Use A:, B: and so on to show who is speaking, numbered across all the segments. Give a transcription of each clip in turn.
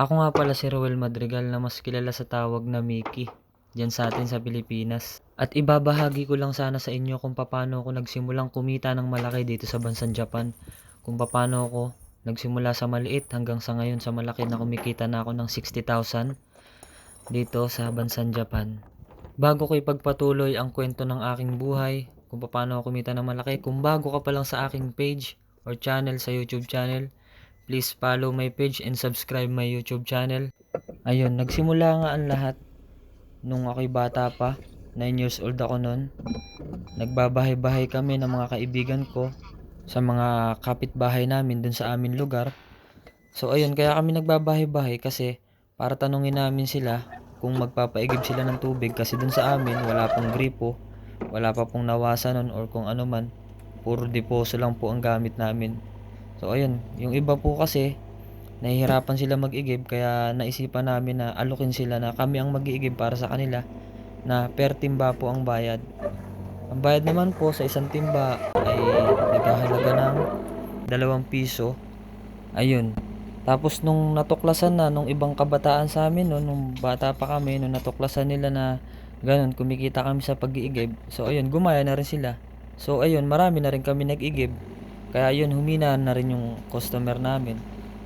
A: Ako nga pala si Roel Madrigal na mas kilala sa tawag na Mickey dyan sa atin sa Pilipinas. At ibabahagi ko lang sana sa inyo kung paano ako nagsimulang kumita ng malaki dito sa bansang Japan. Kung paano ako nagsimula sa maliit hanggang sa ngayon sa malaki na kumikita na ako ng 60,000 dito sa bansang Japan. Bago ko ipagpatuloy ang kwento ng aking buhay, kung paano ako kumita ng malaki, kung bago ka pa lang sa aking page or channel sa YouTube channel, please follow my page and subscribe my YouTube channel. Ayun, nagsimula nga ang lahat nung ako'y bata pa. 9 years old ako noon. Nagbabahay-bahay kami ng mga kaibigan ko sa mga kapitbahay namin dun sa amin lugar. So ayun, kaya kami nagbabahay-bahay kasi para tanungin namin sila kung magpapaigib sila ng tubig kasi dun sa amin wala pong gripo, wala pa pong nawasa nun or kung ano man. Puro deposo lang po ang gamit namin. So ayun, yung iba po kasi nahihirapan sila mag-igib kaya naisipan namin na alukin sila na kami ang mag-iigib para sa kanila na per timba po ang bayad. Ang bayad naman po sa isang timba ay nagkahalaga ng dalawang piso. Ayun. Tapos nung natuklasan na nung ibang kabataan sa amin no, nung bata pa kami, nung natuklasan nila na ganun, kumikita kami sa pag-iigib. So ayun, gumaya na rin sila. So ayun, marami na rin kami nag-igib. Kaya ayun, humina na rin yung customer namin.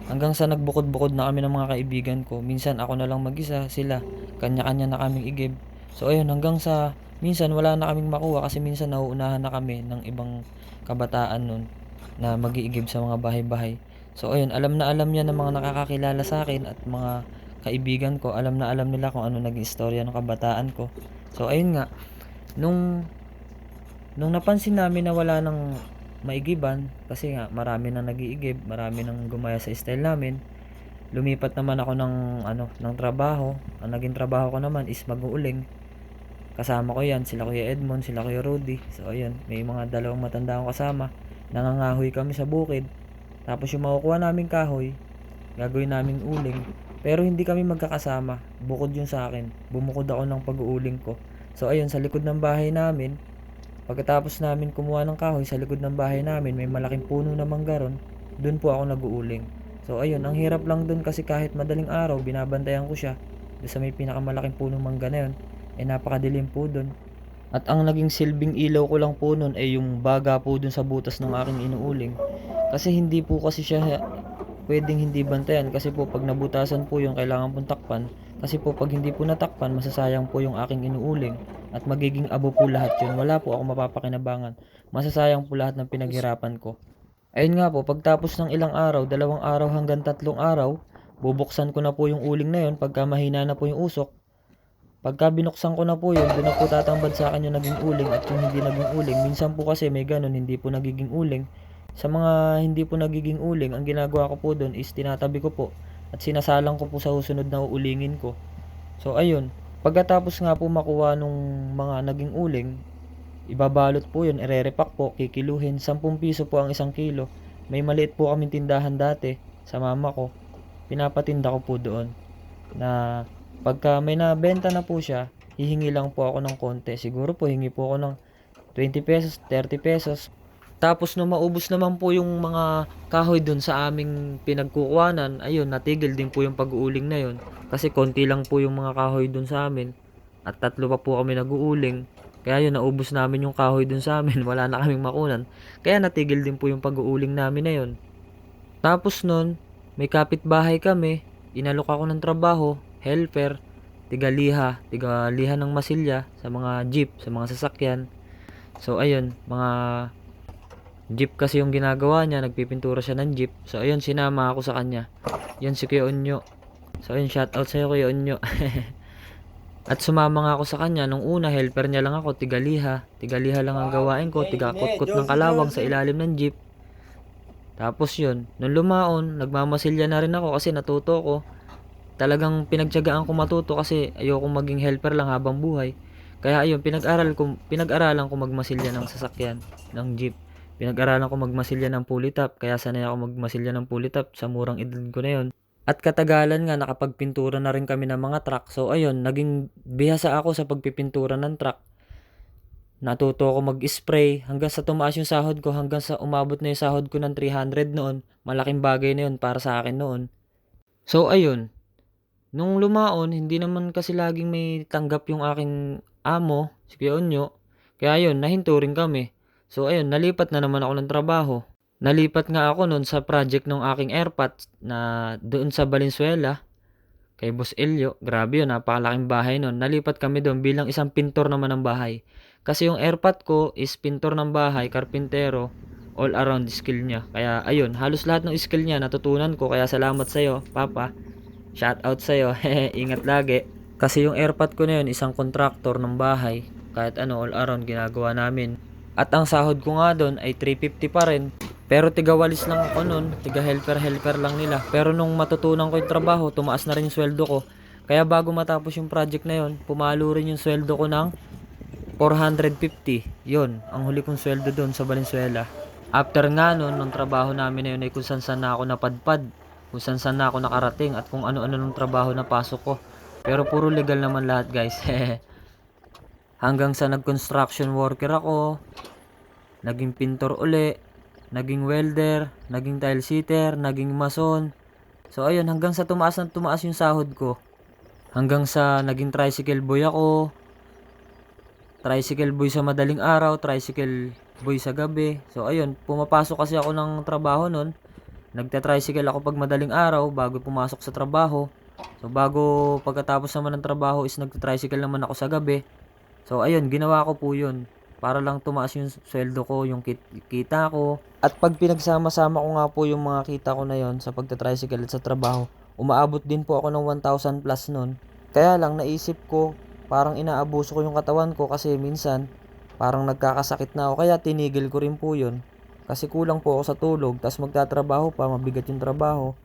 A: Hanggang sa nagbukod-bukod na kami ng mga kaibigan ko. Minsan ako na lang mag-isa, sila. Kanya-kanya na kaming igib. So ayun, hanggang sa minsan wala na kaming makuha kasi minsan nauunahan na kami ng ibang kabataan nun na mag-iigib sa mga bahay-bahay. So ayun, alam na alam niya ng mga nakakakilala sa akin at mga kaibigan ko. Alam na alam nila kung ano naging istorya ng kabataan ko. So ayun nga, nung nung napansin namin na wala nang maigiban kasi nga marami nang nag-iigib, marami nang gumaya sa style namin. Lumipat naman ako ng ano, ng trabaho. Ang naging trabaho ko naman is mag-uuling. Kasama ko 'yan, sila Kuya Edmond, sila Kuya Rudy. So ayun, may mga dalawang matanda akong kasama. Nangangahoy kami sa bukid. Tapos yung makukuha naming kahoy, gagawin naming uling. Pero hindi kami magkakasama. Bukod yun sa akin. Bumukod ako ng pag-uuling ko. So ayun, sa likod ng bahay namin, pagkatapos namin kumuha ng kahoy sa likod ng bahay namin, may malaking puno na manggaron. Doon po ako nag-uuling. So ayun, ang hirap lang doon kasi kahit madaling araw, binabantayan ko siya. Doon sa may pinakamalaking punong mangga na yun, eh napakadilim po doon. At ang naging silbing ilaw ko lang po noon ay yung baga po doon sa butas ng aking inuuling. Kasi hindi po kasi siya pwedeng hindi bantayan kasi po pag nabutasan po yung kailangan pong takpan kasi po pag hindi po natakpan masasayang po yung aking inuuling at magiging abo po lahat yun wala po ako mapapakinabangan masasayang po lahat ng pinaghirapan ko ayun nga po pagtapos ng ilang araw dalawang araw hanggang tatlong araw bubuksan ko na po yung uling na yun pagka mahina na po yung usok Pagka binuksan ko na po yun, doon na po tatambad sa akin yung naging uling at yung hindi naging uling. Minsan po kasi may ganun, hindi po nagiging uling. Sa mga hindi po nagiging uling, ang ginagawa ko po doon is tinatabi ko po at sinasalang ko po sa susunod na uulingin ko. So ayun, pagkatapos nga po makuha nung mga naging uling, ibabalot po yun, irerepak po, kikiluhin. 10 piso po ang isang kilo. May maliit po kaming tindahan dati sa mama ko. Pinapatinda ko po doon na pagka may nabenta na po siya, hihingi lang po ako ng konti. Siguro po hingi po ako ng 20 pesos, 30 pesos. Tapos nung maubos naman po yung mga kahoy dun sa aming pinagkukuhanan, ayun, natigil din po yung pag-uuling na yun. Kasi konti lang po yung mga kahoy dun sa amin. At tatlo pa po kami nag-uuling. Kaya yun, naubos namin yung kahoy dun sa amin. Wala na kaming makunan. Kaya natigil din po yung pag-uuling namin na yun. Tapos nun, may kapitbahay kami. Inalok ako ng trabaho, helper, tigaliha, tigaliha ng masilya sa mga jeep, sa mga sasakyan. So ayun, mga jeep kasi yung ginagawa niya, nagpipintura siya ng jeep. So ayun, sinama ako sa kanya. Yun si Kuya Onyo. So ayun, shout out sa'yo Kuya Onyo. At sumama nga ako sa kanya. Nung una, helper niya lang ako, tigaliha. Tigaliha lang ang gawain ko, tigakot-kot ng kalawang sa ilalim ng jeep. Tapos yun, nung lumaon, nagmamasilya na rin ako kasi natuto ko. Talagang pinagtiyagaan ko matuto kasi ayoko maging helper lang habang buhay. Kaya ayun, pinag-aral ko, pinag-aralan ko magmasilya ng sasakyan, ng jeep. Pinag-aralan ko magmasilya ng pulley top, kaya sanay ako magmasilya ng pulley sa murang edad ko na yon. At katagalan nga nakapagpintura na rin kami ng mga truck. So ayun, naging bihasa ako sa pagpipintura ng truck. Natuto ako mag-spray hanggang sa tumaas yung sahod ko, hanggang sa umabot na yung sahod ko ng 300 noon. Malaking bagay na yun para sa akin noon. So ayun, Nung lumaon, hindi naman kasi laging may tanggap yung aking amo, si Kuya Onyo. Kaya yun, nahinto rin kami. So ayun, nalipat na naman ako ng trabaho. Nalipat nga ako noon sa project ng aking airpods na doon sa Valenzuela kay Boss Elio. Grabe yun, napakalaking bahay noon. Nalipat kami doon bilang isang pintor naman ng bahay. Kasi yung airpot ko is pintor ng bahay, karpintero, all around skill niya. Kaya ayun, halos lahat ng skill niya natutunan ko. Kaya salamat sa'yo, Papa. Shout out sa'yo. Ingat lagi. Kasi yung airpot ko na yun, isang contractor ng bahay. Kahit ano, all around ginagawa namin. At ang sahod ko nga doon ay 350 pa rin. Pero tigawalis lang ako noon, tiga helper helper lang nila. Pero nung matutunan ko yung trabaho, tumaas na rin yung sweldo ko. Kaya bago matapos yung project na yon, pumalo rin yung sweldo ko ng 450. Yun, ang huli kong sweldo doon sa Valenzuela. After nga nun, nung trabaho namin na yun ay kung saan saan na ako napadpad, kung saan saan na ako nakarating at kung ano-ano nung trabaho na pasok ko. Pero puro legal naman lahat guys. Hanggang sa nag-construction worker ako, naging pintor uli, naging welder, naging tile sitter, naging mason. So ayun, hanggang sa tumaas na tumaas yung sahod ko. Hanggang sa naging tricycle boy ako, tricycle boy sa madaling araw, tricycle boy sa gabi. So ayun, pumapasok kasi ako ng trabaho nun. Nagta-tricycle ako pag madaling araw bago pumasok sa trabaho. So bago pagkatapos naman ng trabaho is nagta-tricycle naman ako sa gabi. So ayun, ginawa ko po yun. Para lang tumaas yung sweldo ko, yung kit- kita ko. At pag pinagsama-sama ko nga po yung mga kita ko na yon sa pagta-tricycle at sa trabaho, umaabot din po ako ng 1,000 plus nun. Kaya lang naisip ko, parang inaabuso ko yung katawan ko kasi minsan parang nagkakasakit na ako kaya tinigil ko rin po yun. Kasi kulang po ako sa tulog, tas magtatrabaho pa, mabigat yung trabaho.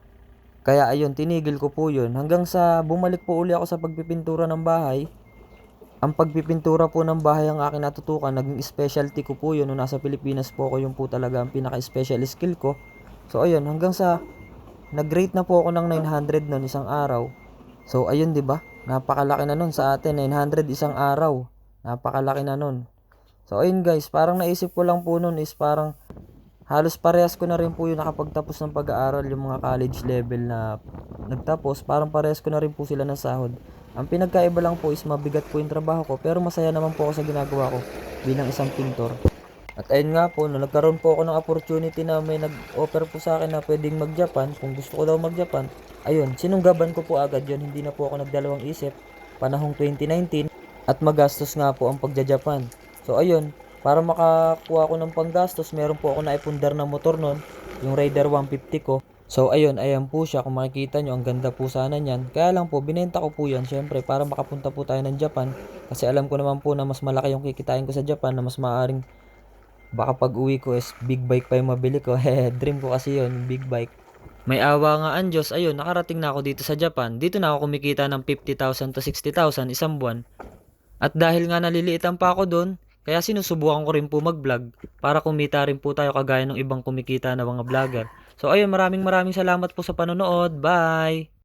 A: Kaya ayun, tinigil ko po yun. Hanggang sa bumalik po uli ako sa pagpipintura ng bahay. Ang pagpipintura po ng bahay ang akin natutukan, naging specialty ko po yun. Nung nasa Pilipinas po ako, yun po talaga ang pinaka-special skill ko. So ayun, hanggang sa nag-rate na po ako ng 900 noon isang araw. So ayun 'di ba? Napakalaki na nun sa atin, 900 isang araw. Napakalaki na nun. So ayun guys, parang naisip ko lang po nun is parang halos parehas ko na rin po yung nakapagtapos ng pag-aaral yung mga college level na nagtapos, parang parehas ko na rin po sila ng sahod. Ang pinagkaiba lang po is mabigat po yung trabaho ko pero masaya naman po ako sa ginagawa ko bilang isang pintor. At ayun nga po, nung nagkaroon po ako ng opportunity na may nag-offer po sa akin na pwedeng mag-Japan, kung gusto ko daw mag-Japan, ayun, sinunggaban ko po agad yun, hindi na po ako nagdalawang isip, panahong 2019, at magastos nga po ang pagja-Japan. So ayun, para makakuha ko ng panggastos, meron po ako naipundar na motor nun, yung Raider 150 ko. So ayun, ayan po siya, kung makikita nyo, ang ganda po sana niyan. Kaya lang po, binenta ko po yan, syempre, para makapunta po tayo ng Japan. Kasi alam ko naman po na mas malaki yung kikitain ko sa Japan, na mas maaring Baka pag uwi ko is big bike pa yung mabili ko. Dream ko kasi yon big bike. May awa nga ang Diyos, ayun, nakarating na ako dito sa Japan. Dito na ako kumikita ng 50,000 to 60,000 isang buwan. At dahil nga naliliitan pa ako doon, kaya sinusubukan ko rin po mag-vlog para kumita rin po tayo kagaya ng ibang kumikita na mga vlogger. So ayun, maraming maraming salamat po sa panonood. Bye!